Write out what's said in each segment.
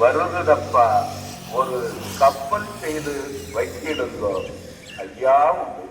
வருதுதப்பா ஒரு கப்பல் செய்து வைத்திடுங்கோ ஐயா உண்டு.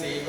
சிவ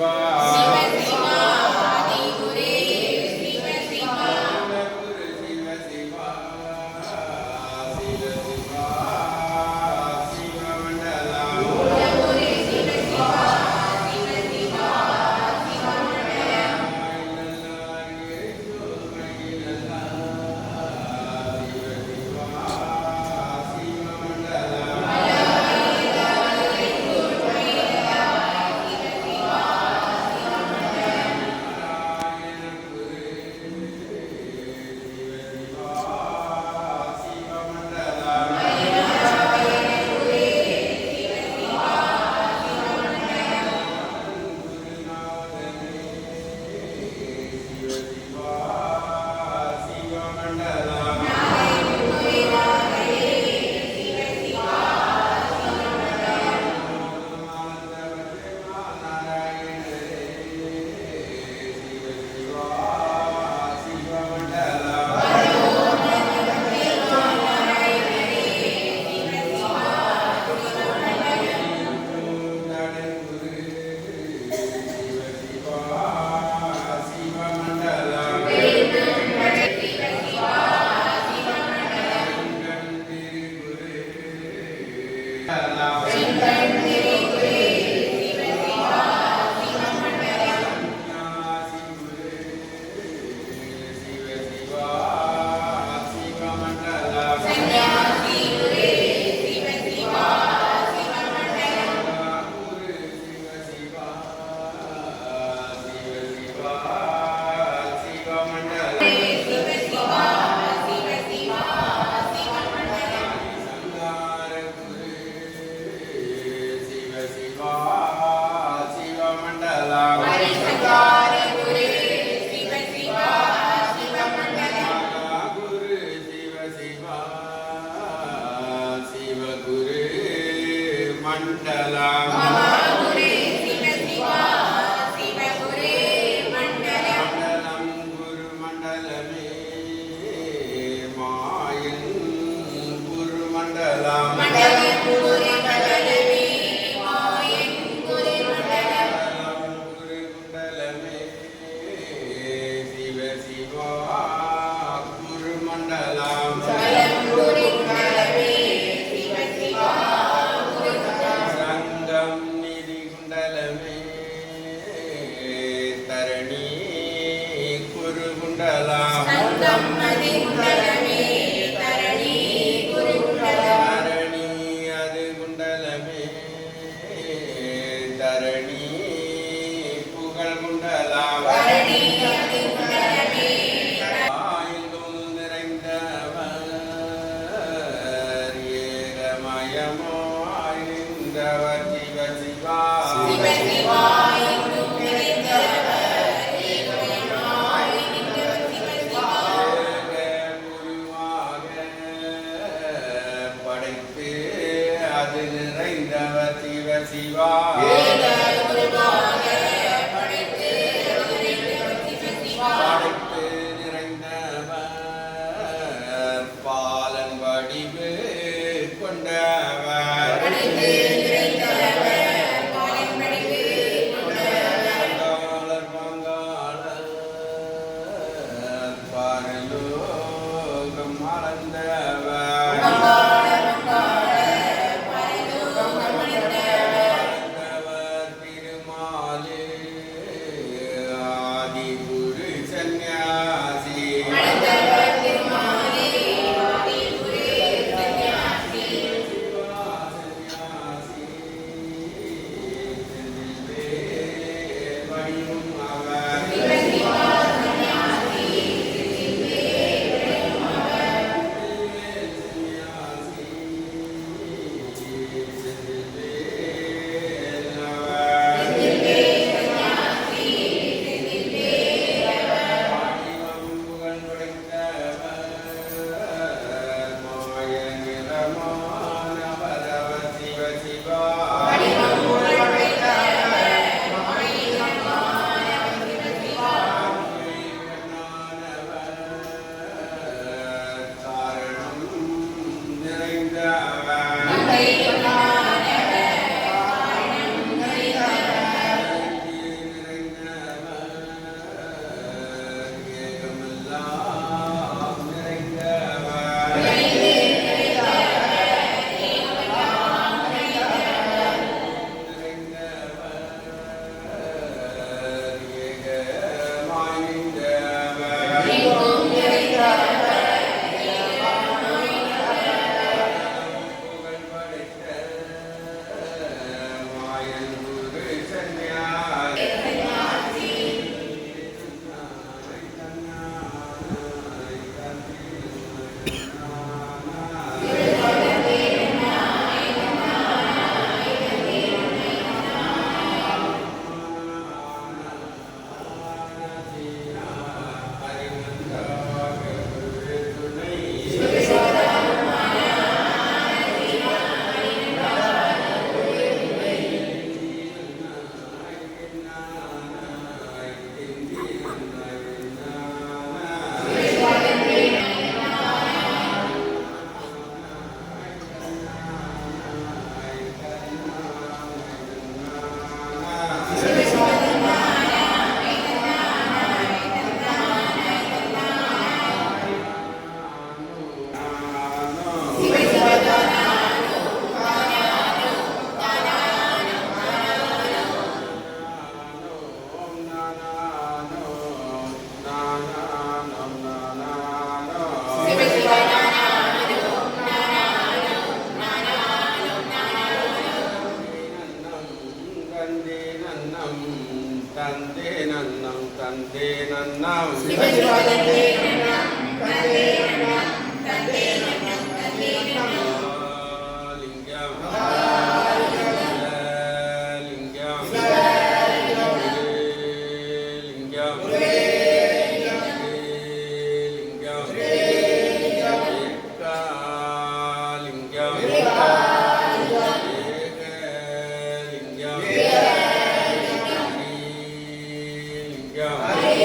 மண்டலம் அது நிறைந்தவர் சிவ சிவா.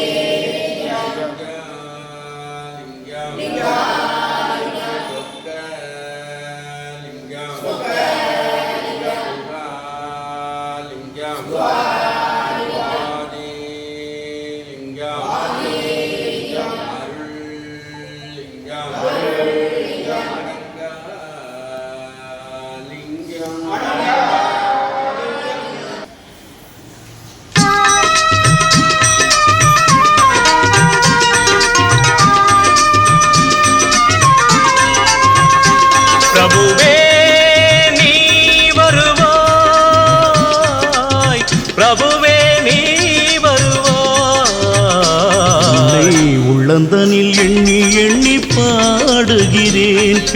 பிரபுவே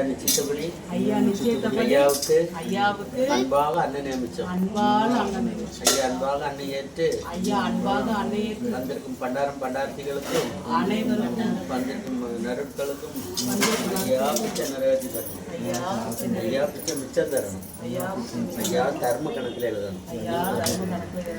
ஐயா நிச்சயத்தபடி ஐயா நிச்சயத்தபடி ஐயாவுக்கு ஐயாவுக்கு அன்பாக அண்ணன் நியமிச்சோம். அன்பான அண்ணனை ஐயா அன்பாக அண்ணன் ஏற்று ஐயா அன்பாக அன்னையருக்கு வந்திருக்கும் பண்டாரம் பண்டாரத்திகளுக்கும் அனைவருக்கும் வந்திருக்கும் நருட்களுக்கும் ஐயா பிச்சை நிறைவேற்றி தரணும் ஐயா பிச்சை மிச்சம் தரணும். ஐயா ஐயா தர்ம கணக்கில் எழுதணும். ஐயா தர்ம நடத்துகிற